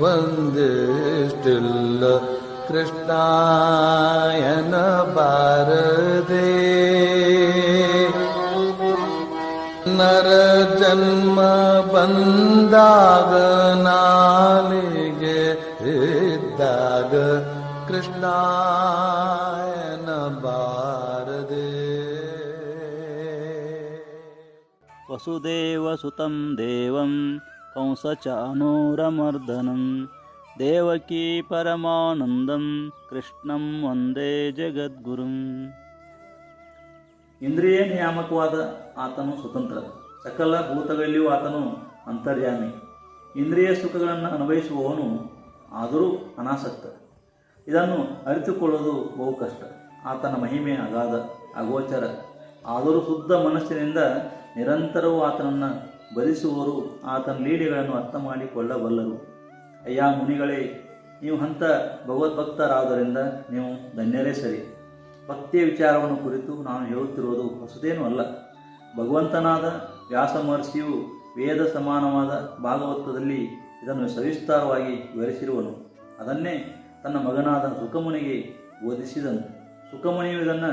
വന്ദിഷ്ടില്ല കൃഷ്ണായന ഭാരതേ. നരജന്മ ബന്ധാഗ നാലികെ ഇദ്ദാഗ. കൃഷ്ണായന ഭാരതേ. വസുദേവസുതം ദേവം ದೇವಂ ಕಂಸಚಾನೂರಮರ್ದನಂ ದೇವಕೀ ಪರಮಾನಂದಂ ಕೃಷ್ಣಂ ವಂದೇ ಜಗದ್ಗುರುಂ ಇಂದ್ರಿಯ ನಿಯಾಮಕವಾದ ಆತನು ಸ್ವತಂತ್ರ, ಸಕಲ ಭೂತಗಳಲ್ಲಿಯೂ ಆತನು ಅಂತರ್ಯಾಮಿ. ಇಂದ್ರಿಯ ಸುಖಗಳನ್ನು ಅನುಭವಿಸುವವನು ಆದರೂ ಅನಾಸಕ್ತ. ಇದನ್ನು ಅರಿತುಕೊಳ್ಳುವುದು ಬಹು ಕಷ್ಟ. ಆತನ ಮಹಿಮೆ ಅಗಾಧ, ಅಗೋಚರ. ಆದರೂ ಶುದ್ಧ ಮನಸ್ಸಿನಿಂದ ನಿರಂತರವೂ ಆತನನ್ನು ಭರಿಸುವವರು ಆತನ ಲೀಲೆಗಳನ್ನು ಅರ್ಥ ಮಾಡಿಕೊಳ್ಳಬಲ್ಲರು ಅಯ್ಯ ಮುನಿಗಳೇ, ನೀವು ಹಂತ ಭಗವದ್ಭಕ್ತರಾದ್ದರಿಂದ ನೀವು ಧನ್ಯರೇ ಸರಿ. ಭಕ್ತಿಯ ವಿಚಾರವನ್ನು ಕುರಿತು ನಾನು ಹೇಳುತ್ತಿರುವುದು ಹೊಸದೇನೂ ಅಲ್ಲ. ಭಗವಂತನಾದ ವ್ಯಾಸ ಮಹರ್ಷಿಯು ವೇದ ಸಮಾನವಾದ ಭಾಗವತದಲ್ಲಿ ಇದನ್ನು ಸವಿಸ್ತಾರವಾಗಿ ವಿವರಿಸಿರುವನು. ಅದನ್ನೇ ತನ್ನ ಮಗನಾದ ಸುಖಮುನಿಗೆ ಬೋಧಿಸಿದನು ಸುಖಮುನಿಯು ಇದನ್ನು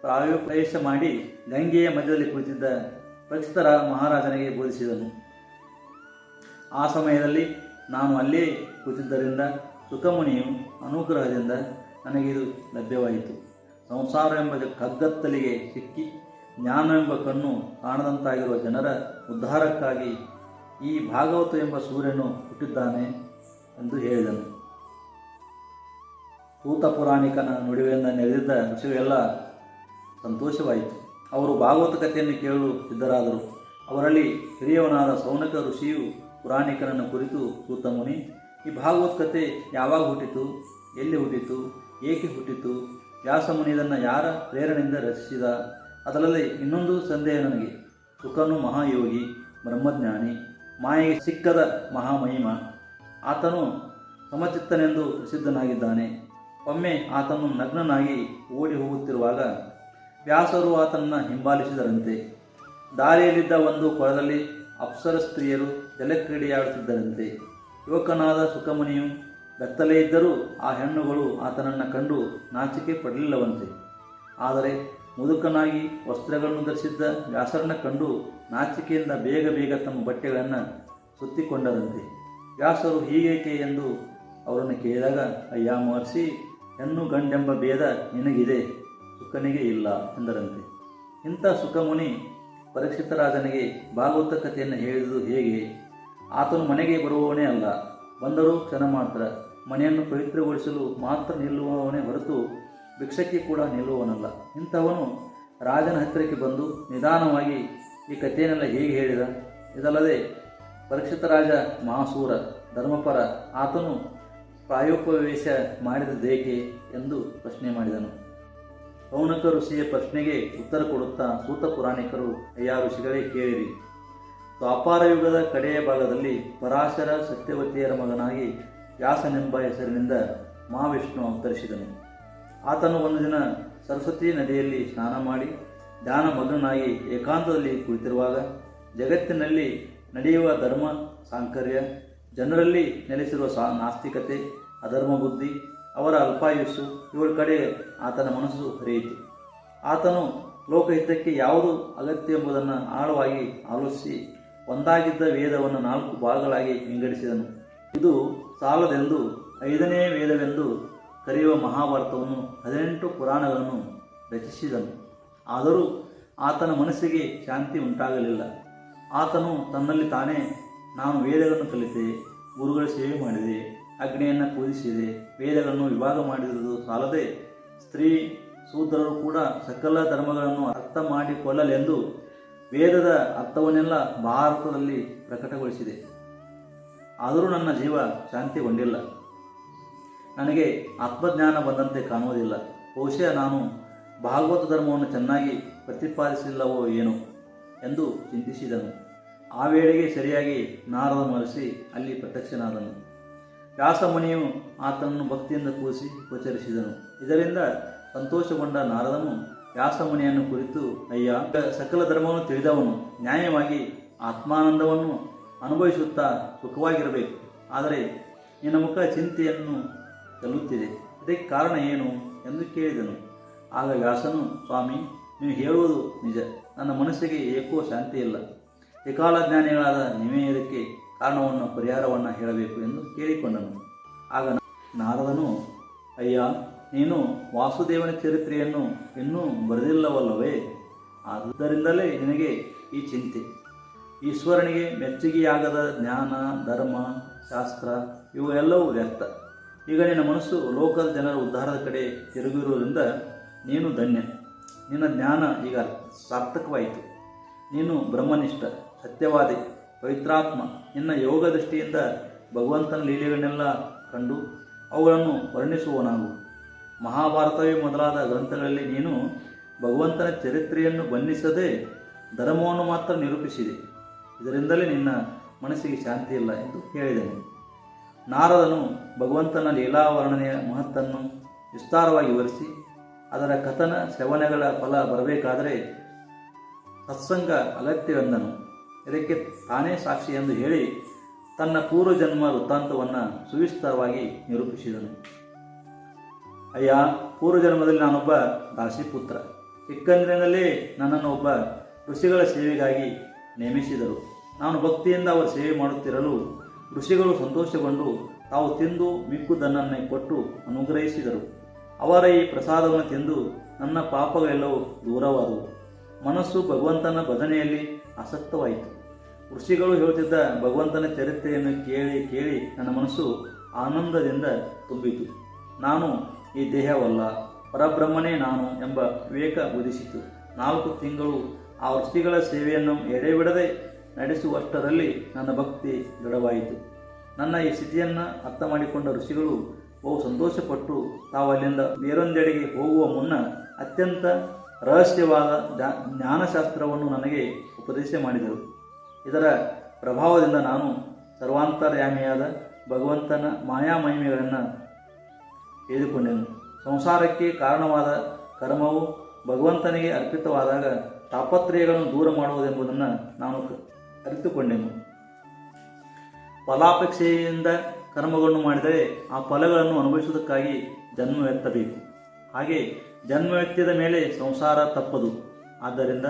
ಪ್ರಾಯೋಪ್ರವೇಶ ಮಾಡಿ ಗಂಗೆಯ ಮಧ್ಯದಲ್ಲಿ ಕುಳಿತಿದ್ದ ಪ್ರಚಿತರ ಮಹಾರಾಜನಿಗೆ ಬೋಧಿಸಿದನು. ಆ ಸಮಯದಲ್ಲಿ ನಾನು ಅಲ್ಲೇ ಕೂತಿದ್ದರಿಂದ ಸುಖಮುನಿಯು ಅನುಗ್ರಹದಿಂದ ನನಗಿದು ಲಭ್ಯವಾಯಿತು. ಸಂಸಾರ ಎಂಬ ಕಗ್ಗತ್ತಲಿಗೆ ಸಿಕ್ಕಿ ಜ್ಞಾನವೆಂಬ ಕಣ್ಣು ಕಾಣದಂತಾಗಿರುವ ಜನರ ಉದ್ಧಾರಕ್ಕಾಗಿ ಈ ಭಾಗವತ ಎಂಬ ಸೂರ್ಯನು ಹುಟ್ಟಿದ್ದಾನೆ ಎಂದು ಹೇಳಿದನು. ಭೂತ ಪುರಾಣಿಕನ ನುಡಿವೆಯಿಂದ ನೆರೆದಿದ್ದ ಋಷಿಗಳೆಲ್ಲ ಸಂತೋಷವಾಯಿತು. ಅವರು ಭಾಗವತ ಕಥೆಯನ್ನು ಕೇಳಲು ಸಿದ್ಧರಾದರು. ಅವರಲ್ಲಿ ಹಿರಿಯವನಾದ ಸೌನಕ ಋಷಿಯು ಪುರಾಣಿಕರನ್ನು ಕುರಿತು ಮುನಿ, ಈ ಭಾಗವತ್ ಕಥೆ ಯಾವಾಗ ಹುಟ್ಟಿತು? ಎಲ್ಲಿ ಹುಟ್ಟಿತು? ಏಕೆ ಹುಟ್ಟಿತು? ವ್ಯಾಸ ಮುನಿ ಇದನ್ನು ಯಾರ ಪ್ರೇರಣೆಯಿಂದ ರಚಿಸಿದ? ಅದರಲ್ಲಿ ಇನ್ನೊಂದು ಸಂದೇಹ ನನಗೆ. ಸುಖನು ಮಹಾಯೋಗಿ, ಬ್ರಹ್ಮಜ್ಞಾನಿ, ಮಾಯೆಗೆ ಸಿಕ್ಕದ ಮಹಾಮಹಿಮ. ಆತನು ಸಮಚಿತ್ತನೆಂದು ಪ್ರಸಿದ್ಧನಾಗಿದ್ದಾನೆ. ಒಮ್ಮೆ ಆತನು ನಗ್ನನಾಗಿ ಓಡಿ ಹೋಗುತ್ತಿರುವಾಗ ವ್ಯಾಸರು ಆತನನ್ನು ಹಿಂಬಾಲಿಸಿದರಂತೆ. ದಾರಿಯಲ್ಲಿದ್ದ ಒಂದು ಕೊಳದಲ್ಲಿ ಅಪ್ಸರ ಸ್ತ್ರೀಯರು ಜಲಕ್ರೀಡೆಯಾಡುತ್ತಿದ್ದರಂತೆ. ಯುವಕನಾದ ಸುಖಮುನಿಯು ಬೆತ್ತಲೇ ಇದ್ದರೂ ಆ ಹೆಣ್ಣುಗಳು ಆತನನ್ನು ಕಂಡು ನಾಚಿಕೆ ಪಡಲಿಲ್ಲವಂತೆ. ಆದರೆ ಮುದುಕನಾಗಿ ವಸ್ತ್ರಗಳನ್ನು ಧರಿಸಿದ್ದ ವ್ಯಾಸರನ್ನ ಕಂಡು ನಾಚಿಕೆಯಿಂದ ಬೇಗ ಬೇಗ ತಮ್ಮ ಬಟ್ಟೆಗಳನ್ನು ಸುತ್ತಿಕೊಂಡರಂತೆ. ವ್ಯಾಸರು ಹೀಗೇಕೆ ಎಂದು ಅವರನ್ನು ಕೇಳಿದಾಗ, ಅಯ್ಯ ಮಹರ್ಷಿ, ಹೆಣ್ಣು ಗಂಡೆಂಬ ಭೇದ ನಿನಗಿದೆ. ಸುಖನಿಗೆ ಇಲ್ಲ ಎಂದರಂತೆ. ಇಂಥ ಸುಖಮುನಿ ಪರೀಕ್ಷಿತ ರಾಜನಿಗೆ ಭಾಗವತ ಕಥೆಯನ್ನು ಹೇಳಿದುದು ಹೇಗೆ? ಆತನು ಮನೆಗೆ ಬರುವವನೇ ಅಲ್ಲ. ಬಂದರೂ ಕ್ಷಣ ಮಾತ್ರ ಮನೆಯನ್ನು ಪವಿತ್ರಗೊಳಿಸಲು ಮಾತ್ರ ನಿಲ್ಲುವವನೇ ಹೊರತು ಭಿಕ್ಷಕ್ಕೆ ಕೂಡ ನಿಲ್ಲುವವನಲ್ಲ. ಇಂಥವನು ರಾಜನ ಹತ್ತಿರಕ್ಕೆ ಬಂದು ನಿಧಾನವಾಗಿ ಈ ಕಥೆಯನ್ನೆಲ್ಲ ಹೇಗೆ ಹೇಳಿದ? ಇದಲ್ಲದೆ ಪರೀಕ್ಷಿತ ರಾಜ ಮಹಾಸೂರ, ಧರ್ಮಪರ, ಆತನು ಪ್ರಾಯೋಪವೇಶ ಮಾಡಿದದೇಕೆ ಎಂದು ಪ್ರಶ್ನೆ ಮಾಡಿದನು. ಸೌನಕ ಋಷಿಯ ಪ್ರಶ್ನೆಗೆ ಉತ್ತರ ಕೊಡುತ್ತಾ ಸೂತ ಪುರಾಣಿಕರು, ಅಯ್ಯ ಋಷಿಗಳೇ, ಕೇಳಿರಿ. ದ್ವಾಪಾರ ಯುಗದ ಕಡೆಯ ಭಾಗದಲ್ಲಿ ಪರಾಶರ ಸತ್ಯವತಿಯರ ಮಗನಾಗಿ ವ್ಯಾಸನೆಂಬ ಹೆಸರಿನಿಂದ ಮಹಾವಿಷ್ಣು ಅವತರಿಸಿದನು. ಆತನು ಒಂದು ದಿನ ಸರಸ್ವತಿ ನದಿಯಲ್ಲಿ ಸ್ನಾನ ಮಾಡಿ, ಧ್ಯಾನ ಮಗ್ನಾಗಿ ಏಕಾಂತದಲ್ಲಿ ಕುಳಿತಿರುವಾಗ ಜಗತ್ತಿನಲ್ಲಿ ನಡೆಯುವ ಧರ್ಮ, ಸಾಂಕರ್ಯ, ಜನರಲ್ಲಿ ನೆಲೆಸಿರುವ ಸಾ, ನಾಸ್ತಿಕತೆ, ಅಧರ್ಮ ಬುದ್ಧಿ ಅವರ ಅಲ್ಪಾಯುಸ್ಸು ಇವಳ ಕಡೆ ಆತನ ಮನಸ್ಸು ಹರಿಯಿತು. ಆತನು ಲೋಕಹಿತಕ್ಕೆ ಯಾವುದು ಅಗತ್ಯ ಎಂಬುದನ್ನು ಆಳವಾಗಿ ಆಲೋಚಿಸಿ ಒಂದಾಗಿದ್ದ ವೇದವನ್ನು ನಾಲ್ಕು ಭಾಗಗಳಾಗಿ ವಿಂಗಡಿಸಿದನು. ಇದು ಸಾಲದೆಂದು, ಐದನೇ ವೇದವೆಂದು ಕರೆಯುವ ಮಹಾಭಾರತವನ್ನು ಹದಿನೆಂಟು ಪುರಾಣಗಳನ್ನು ರಚಿಸಿದನು. ಆದರೂ ಆತನ ಮನಸ್ಸಿಗೆ ಶಾಂತಿ ಉಂಟಾಗಲಿಲ್ಲ. ಆತನು ತನ್ನಲ್ಲಿ ತಾನೇ, ನಾನು ವೇದಗಳನ್ನು ಕಲಿತೆ, ಗುರುಗಳ ಸೇವೆ ಮಾಡಿದೆ ಅಗ್ನಿಯನ್ನು ಪೂಜಿಸಿದೆ ವೇದಗಳನ್ನು ವಿಭಾಗ ಮಾಡಿರುವುದು ಸಾಲದೆ. ಸ್ತ್ರೀ ಸೂತ್ರರು ಕೂಡ ಸಕಲ ಧರ್ಮಗಳನ್ನು ಅರ್ಥ ಮಾಡಿಕೊಳ್ಳಲೆಂದು ವೇದದ ಅರ್ಥವನ್ನೆಲ್ಲ ಭಾರತದಲ್ಲಿ ಪ್ರಕಟಗೊಳಿಸಿದೆ. ಆದರೂ ನನ್ನ ಜೀವ ಶಾಂತಿಗೊಂಡಿಲ್ಲ. ನನಗೆ ಆತ್ಮಜ್ಞಾನ ಬಂದಂತೆ ಕಾಣುವುದಿಲ್ಲ. ಬಹುಶಃ ನಾನು ಭಾಗವತ ಧರ್ಮವನ್ನು ಚೆನ್ನಾಗಿ ಪ್ರತಿಪಾದಿಸಿಲ್ಲವೋ ಏನೋ ಎಂದು ಚಿಂತಿಸಿದನು. ಆ ವೇಳೆಗೆ ಸರಿಯಾಗಿ ನಾರದ ಮರೆಸಿ ಅಲ್ಲಿ ಪ್ರತ್ಯಕ್ಷನಾದನು. ವ್ಯಾಸಮುನಿಯು ಆತನನ್ನು ಭಕ್ತಿಯಿಂದ ಕೂಸಿ ಉಪಚರಿಸಿದನು ಇದರಿಂದ ಸಂತೋಷಗೊಂಡ ನಾರದನು ವ್ಯಾಸಮುನಿಯನ್ನು ಕುರಿತು, ಅಯ್ಯ, ಸಕಲ ಧರ್ಮವನ್ನು ತಿಳಿದವನು. ನ್ಯಾಯವಾಗಿ ಆತ್ಮಾನಂದವನ್ನು ಅನುಭವಿಸುತ್ತಾ ಸುಖವಾಗಿರಬೇಕು. ಆದರೆ ನಿನ್ನ ಮುಖ ಚಿಂತೆಯನ್ನು ತಲ್ಲುತ್ತಿದೆ. ಇದಕ್ಕೆ ಕಾರಣ ಏನು? ಎಂದು ಕೇಳಿದನು. ಆಗ ವ್ಯಾಸನು, ಸ್ವಾಮಿ, ನೀವು ಹೇಳುವುದು ನಿಜ. ನನ್ನ ಮನಸ್ಸಿಗೆ ಏಕೋ ಶಾಂತಿ ಇಲ್ಲ ತ್ರಿಕಾಲ ಜ್ಞಾನಿಗಳಾದ ನೀವೇ ಇದಕ್ಕೆ ಕಾರಣವನ್ನು ಪರಿಹಾರವನ್ನು ಹೇಳಬೇಕು ಎಂದು ಕೇಳಿಕೊಂಡನು. ಆಗ ನಾರದನು, ಅಯ್ಯ, ನೀನು ವಾಸುದೇವನ ಚರಿತ್ರೆಯನ್ನು ಇನ್ನೂ ಬರೆದಿಲ್ಲವಲ್ಲವೇ? ಆದ್ದರಿಂದಲೇ ನಿನಗೆ ಈ ಚಿಂತೆ. ಈಶ್ವರನಿಗೆ ಮೆಚ್ಚುಗೆಯಾಗದ ಜ್ಞಾನ, ಧರ್ಮ, ಶಾಸ್ತ್ರ ಇವು ಎಲ್ಲವೂ ವ್ಯರ್ಥ. ಈಗ ನಿನ್ನ ಮನಸ್ಸು ಲೋಕದ ಜನರ ಉದ್ಧಾರದ ಕಡೆ ತಿರುಗಿರುವುದರಿಂದ ನೀನು ಧನ್ಯ. ನಿನ್ನ ಜ್ಞಾನ ಈಗ ಸಾರ್ಥಕವಾಯಿತು. ನೀನು ಬ್ರಹ್ಮನಿಷ್ಠ, ಸತ್ಯವಾದಿ, ಪವಿತ್ರಾತ್ಮ ನಿನ್ನ ಯೋಗ ದೃಷ್ಟಿಯಿಂದ ಭಗವಂತನ ಲೀಲೆಗಳನ್ನೆಲ್ಲ ಕಂಡು ಅವುಗಳನ್ನು ವರ್ಣಿಸುವನಾಗು ಮಹಾಭಾರತವೇ ಮೊದಲಾದ ಗ್ರಂಥಗಳಲ್ಲಿ ನೀನು ಭಗವಂತನ ಚರಿತ್ರೆಯನ್ನು ಬಣ್ಣಿಸದೆ ಧರ್ಮವನ್ನು ಮಾತ್ರ ನಿರೂಪಿಸಿದೆ. ಇದರಿಂದಲೇ ನಿನ್ನ ಮನಸ್ಸಿಗೆ ಶಾಂತಿ ಇಲ್ಲ ಎಂದು ಹೇಳಿದನು. ನಾರದನು ಭಗವಂತನ ಲೀಲಾವರ್ಣನೆಯ ಮಹತ್ತನ್ನು ವಿಸ್ತಾರವಾಗಿ ವಿವರಿಸಿ, ಅದರ ಕಥನ ಶ್ರವಣಗಳ ಫಲ ಬರಬೇಕಾದರೆ ಸತ್ಸಂಗ ಅಗತ್ಯವೆಂದನು. ಇದಕ್ಕೆ ತಾನೇ ಸಾಕ್ಷಿ ಎಂದು ಹೇಳಿ ತನ್ನ ಪೂರ್ವಜನ್ಮ ವೃತ್ತಾಂತವನ್ನು ಸುವಿಸ್ತಾರವಾಗಿ ನಿರೂಪಿಸಿದನು. ಅಯ್ಯ, ಪೂರ್ವಜನ್ಮದಲ್ಲಿ ನಾನೊಬ್ಬ ದಾಸಿಪುತ್ರ ಚಿಕ್ಕಂದಿನಲ್ಲಿ ನನ್ನನ್ನು ಒಬ್ಬ ಋಷಿಗಳ ಸೇವೆಗಾಗಿ ನೇಮಿಸಿದರು. ನಾನು ಭಕ್ತಿಯಿಂದ ಅವರ ಸೇವೆ ಮಾಡುತ್ತಿರಲು ಋಷಿಗಳು ಸಂತೋಷಗೊಂಡು ತಾವು ತಿಂದು ಮಿಕ್ಕುದನ್ನನ್ನೇ ಕೊಟ್ಟು ಅನುಗ್ರಹಿಸಿದರು. ಅವರ ಈ ಪ್ರಸಾದವನ್ನು ತಿಂದು ನನ್ನ ಪಾಪಗಳೆಲ್ಲವೂ ದೂರವಾದವು. ಮನಸ್ಸು ಭಗವಂತನ ಭಜನೆಯಲ್ಲಿ ಆಸಕ್ತವಾಯಿತು. ಋಷಿಗಳು ಹೇಳುತ್ತಿದ್ದ ಭಗವಂತನ ಚರಿತ್ರೆಯನ್ನು ಕೇಳಿ ಕೇಳಿ ನನ್ನ ಮನಸ್ಸು ಆನಂದದಿಂದ ತುಂಬಿತು. ನಾನು ಈ ದೇಹವಲ್ಲ, ಪರಬ್ರಹ್ಮನೇ ನಾನು ಎಂಬ ವಿವೇಕ ಉದಿಸಿತು ನಾಲ್ಕು ತಿಂಗಳು ಆ ಋಷಿಗಳ ಸೇವೆಯನ್ನು ಎಡೆಬಿಡದೆ ನಡೆಸುವಷ್ಟರಲ್ಲಿ ನನ್ನ ಭಕ್ತಿ ದೃಢವಾಯಿತು. ನನ್ನ ಈ ಸ್ಥಿತಿಯನ್ನು ಅರ್ಥ ಮಾಡಿಕೊಂಡ ಋಷಿಗಳು ಬಹು ಸಂತೋಷಪಟ್ಟು ತಾವು ಅಲ್ಲಿಂದ ಬೇರೊಂದೆಡೆಗೆ ಹೋಗುವ ಮುನ್ನ ಅತ್ಯಂತ ರಹಸ್ಯವಾದ ಜ್ಞಾ- ಜ್ಞಾನಶಾಸ್ತ್ರವನ್ನು ನನಗೆ ಉಪದೇಶ ಮಾಡಿದರು. ಇದರ ಪ್ರಭಾವದಿಂದ ನಾನು ಸರ್ವಾಂತರ್ಯಾಮಿಯಾದ ಭಗವಂತನ ಮಾಯಾ ಮಹಿಮೆಗಳನ್ನು ತಿಳಿದುಕೊಂಡೆನು ಸಂಸಾರಕ್ಕೆ ಕಾರಣವಾದ ಕರ್ಮವು ಭಗವಂತನಿಗೆ ಅರ್ಪಿತವಾದಾಗ ತಾಪತ್ರಯಗಳನ್ನು ದೂರ ಮಾಡುವುದೆಂಬುದನ್ನು ನಾನು ಅರಿತುಕೊಂಡೆನು. ಫಲಾಪೇಕ್ಷೆಯಿಂದ ಕರ್ಮಗಳನ್ನು ಮಾಡಿದರೆ ಆ ಫಲಗಳನ್ನು ಅನುಭವಿಸುವುದಕ್ಕಾಗಿ ಜನ್ಮವೆತ್ತಬೇಕು ಹಾಗೆ ಜನ್ಮವೆತ್ತಿದ ಮೇಲೆ ಸಂಸಾರ ತಪ್ಪದು. ಆದ್ದರಿಂದ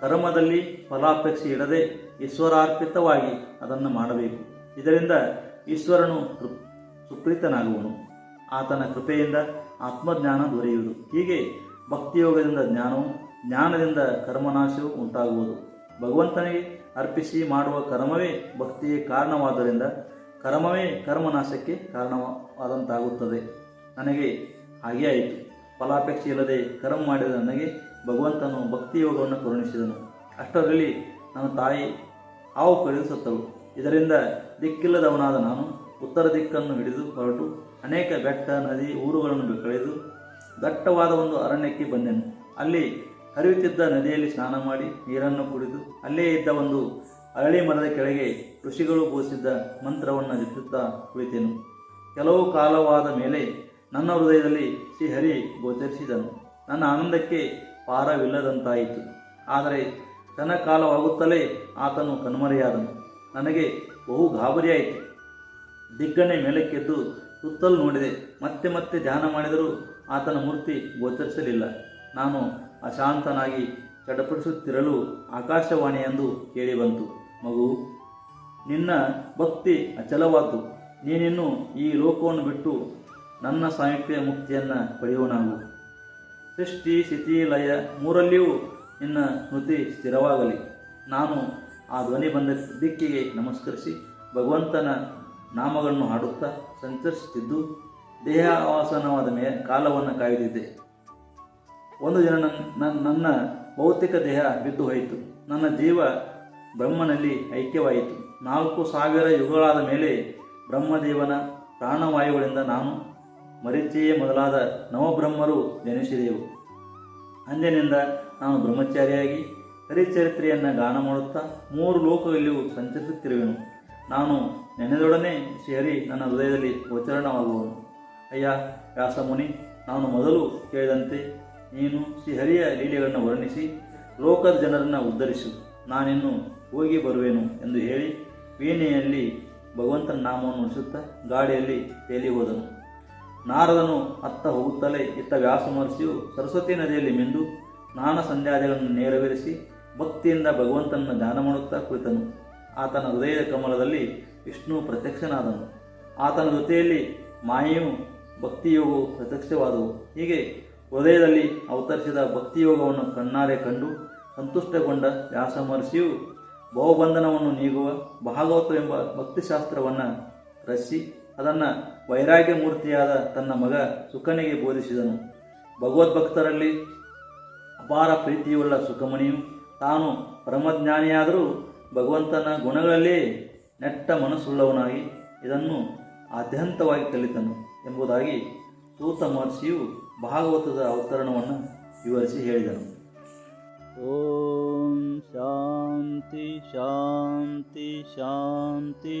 ಕರ್ಮದಲ್ಲಿ ಫಲಾಪೇಕ್ಷೆ ಇಡದೆ ಈಶ್ವರಾರ್ಪಿತವಾಗಿ ಅದನ್ನು ಮಾಡಬೇಕು. ಇದರಿಂದ ಈಶ್ವರನು ಸುಪ್ರೀತನಾಗುವನು. ಆತನ ಕೃಪೆಯಿಂದ ಆತ್ಮಜ್ಞಾನ ದೊರೆಯುವುದು. ಹೀಗೆ ಭಕ್ತಿಯೋಗದಿಂದ ಜ್ಞಾನವು, ಜ್ಞಾನದಿಂದ ಕರ್ಮನಾಶವು ಉಂಟಾಗುವುದು. ಭಗವಂತನಿಗೆ ಅರ್ಪಿಸಿ ಮಾಡುವ ಕರ್ಮವೇ ಭಕ್ತಿಗೆ ಕಾರಣವಾದ್ದರಿಂದ ಕರ್ಮವೇ ಕರ್ಮನಾಶಕ್ಕೆ ಕಾರಣವಾದಂತಾಗುತ್ತದೆ. ನನಗೆ ಹಾಗೆ ಆಯಿತು. ಫಲಾಪೇಕ್ಷೆ ಇಲ್ಲದೆ ಕರ್ಮ ಮಾಡಿದ ನನಗೆ ಭಗವಂತನು ಭಕ್ತಿಯೋಗವನ್ನು ಕರುಣಿಸಿದನು. ಅಷ್ಟರಲ್ಲಿ ನನ್ನ ತಾಯಿ ಹಾವು ಕಡಿದು ಸತ್ತಳು ಇದರಿಂದ ದಿಕ್ಕಿಲ್ಲದವನಾದ ನಾನು ಉತ್ತರ ದಿಕ್ಕನ್ನು ಹಿಡಿದು ಹೊರಟು ಅನೇಕ ಬೆಟ್ಟ, ನದಿ, ಊರುಗಳನ್ನು ಕಳೆದು ದಟ್ಟವಾದ ಒಂದು ಅರಣ್ಯಕ್ಕೆ ಬಂದೆನು. ಅಲ್ಲಿ ಹರಿಯುತ್ತಿದ್ದ ನದಿಯಲ್ಲಿ ಸ್ನಾನ ಮಾಡಿ ನೀರನ್ನು ಕುಡಿದು ಅಲ್ಲೇ ಇದ್ದ ಒಂದು ಅರಳಿ ಮರದ ಕೆಳಗೆ ಋಷಿಗಳು ಬೋಸಿದ್ದ ಮಂತ್ರವನ್ನು ಜಪಿಸುತ್ತಾ ಕುಳಿತೆನು. ಕೆಲವು ಕಾಲವಾದ ಮೇಲೆ ನನ್ನ ಹೃದಯದಲ್ಲಿ ಶ್ರೀಹರಿ ಗೋಚರಿಸಿದನು. ನನ್ನ ಆನಂದಕ್ಕೆ ಪಾರವಿಲ್ಲದಂತಾಯಿತು. ಆದರೆ ತನ್ನ ಕಾಲವಾಗುತ್ತಲೇ ಆತನು ಕಣ್ಮರೆಯಾದನು. ನನಗೆ ಬಹು ಗಾಬರಿಯಾಯಿತು. ದಿಗ್ಗಣೆ ಮೇಲಕ್ಕೆದ್ದು ಸುತ್ತಲೂ ನೋಡಿದೆ. ಮತ್ತೆ ಮತ್ತೆ ಧ್ಯಾನ ಮಾಡಿದರೂ ಆತನ ಮೂರ್ತಿ ಗೋಚರಿಸಲಿಲ್ಲ. ನಾನು ಅಶಾಂತನಾಗಿ ಚಡಪಡಿಸುತ್ತಿರಲು ಆಕಾಶವಾಣಿ ಎಂದು ಕೇಳಿಬಂತು. ಮಗು, ನಿನ್ನ ಭಕ್ತಿ ಅಚಲವಾದ್ದು. ನೀನಿನ್ನು ಈ ಲೋಕವನ್ನು ಬಿಟ್ಟು ನನ್ನ ಸಾಹಿತ್ಯ ಮುಕ್ತಿಯನ್ನು ಪಡೆಯುವನಾಗು. ಸೃಷ್ಟಿ, ಸ್ಥಿತಿ, ಲಯ ಮೂರಲ್ಲಿಯೂ ನಿನ್ನ ಸ್ಮೃತಿ ಸ್ಥಿರವಾಗಲಿ. ನಾನು ಆ ಧ್ವನಿ ಬಂದ ದಿಕ್ಕಿಗೆ ನಮಸ್ಕರಿಸಿ ಭಗವಂತನ ನಾಮಗಳನ್ನು ಹಾಡುತ್ತಾ ಸಂಚರಿಸುತ್ತಿದ್ದು ದೇಹ ಆವಾಸನವಾದ ಮೇ ಕಾಲವನ್ನು ಕಾಯ್ದಿದ್ದೆ. ಒಂದು ದಿನ ನನ್ನ ನನ್ನ ಭೌತಿಕ ದೇಹ ಬಿದ್ದು ಹೋಯಿತು. ನನ್ನ ಜೀವ ಬ್ರಹ್ಮನಲ್ಲಿ ಐಕ್ಯವಾಯಿತು. ನಾಲ್ಕು ಸಾವಿರ ಯುಗಗಳಾದ ಮೇಲೆ ಬ್ರಹ್ಮದೇವನ ಪ್ರಾಣವಾಯುಗಳಿಂದ ನಾನು ಮರೀಚಿಯೇ ಮೊದಲಾದ ನವಬ್ರಹ್ಮರು ಜನಿಸಿದೆವು. ಅಂದಿನಿಂದ ನಾನು ಬ್ರಹ್ಮಚಾರಿಯಾಗಿ ಹರಿಚರಿತ್ರೆಯನ್ನು ಗಾನ ಮಾಡುತ್ತಾ ಮೂರು ಲೋಕಗಳಲ್ಲಿಯೂ ಸಂಚರಿಸುತ್ತಿರುವೆನು. ನಾನು ನೆನೆದೊಡನೆ ಶ್ರೀಹರಿ ನನ್ನ ಹೃದಯದಲ್ಲಿ ಗೋಚರಣವಾಗುವನು. ಅಯ್ಯ ವ್ಯಾಸಮುನಿ, ನಾನು ಮೊದಲು ಕೇಳಿದಂತೆ ನೀನು ಶ್ರೀಹರಿಯ ಲೀಲೆಗಳನ್ನು ವರ್ಣಿಸಿ ಲೋಕದ ಜನರನ್ನು ಉದ್ಧರಿಸು. ನಾನಿನ್ನು ಹೋಗಿ ಬರುವೆನು ಎಂದು ಹೇಳಿ, ವೀಣೆಯಲ್ಲಿ ಭಗವಂತನ ನಾಮವನ್ನು ಉಳಿಸುತ್ತಾ ಗಾಡಿಯಲ್ಲಿ ತೇಲಿ ಹೋದನು ನಾರದನು ಅತ್ತ ಹೋಗುತ್ತಲೇ ಇತ್ತ ವ್ಯಾಸ ಮಹರ್ಷಿಯು ಸರಸ್ವತಿ ನದಿಯಲ್ಲಿ ಮಿಂದು ಸ್ನಾನ ಸಂಧ್ಯಾದಿಗಳನ್ನು ನೆರವೇರಿಸಿ ಭಕ್ತಿಯಿಂದ ಭಗವಂತನನ್ನು ಧ್ಯಾನ ಮಾಡುತ್ತಾ ಕುಳಿತನು. ಆತನ ಹೃದಯದ ಕಮಲದಲ್ಲಿ ವಿಷ್ಣು ಪ್ರತ್ಯಕ್ಷನಾದನು. ಆತನ ಜೊತೆಯಲ್ಲಿ ಮಾಯೆಯು ಭಕ್ತಿಯೋಗವು ಪ್ರತ್ಯಕ್ಷವಾದವು. ಹೀಗೆ ಹೃದಯದಲ್ಲಿ ಅವತರಿಸಿದ ಭಕ್ತಿಯೋಗವನ್ನು ಕಣ್ಣಾರೆ ಕಂಡು ಸಂತುಷ್ಟಗೊಂಡ ವ್ಯಾಸ ಮಹರ್ಷಿಯು ಬಹುಬಂಧನವನ್ನು ನೀಗುವ ಭಾಗವತವೆಂಬ ಭಕ್ತಿಶಾಸ್ತ್ರವನ್ನು ರಚಿಸಿ ಅದನ್ನು ವೈರಾಗ್ಯ ಮೂರ್ತಿಯಾದ ತನ್ನ ಮಗ ಸುಖನಿಗೆ ಬೋಧಿಸಿದನು. ಭಗವದ್ಭಕ್ತರಲ್ಲಿ ಅಪಾರ ಪ್ರೀತಿಯುಳ್ಳ ಸುಖಮಣಿಯು ತಾನು ಪರಮಜ್ಞಾನಿಯಾದರೂ ಭಗವಂತನ ಗುಣಗಳಲ್ಲಿ ನೆಟ್ಟ ಮನಸ್ಸುಳ್ಳವನಾಗಿ ಇದನ್ನು ಆದ್ಯಂತವಾಗಿ ಕಲಿತನು ಎಂಬುದಾಗಿ ಸೂತ ಮಹರ್ಷಿಯು ಭಾಗವತದ ಅವತರಣವನ್ನು ವಿವರಿಸಿ ಹೇಳಿದನು. ಓಂ ಶಾಂತಿ ಶಾಂತಿ ಶಾಂತಿ.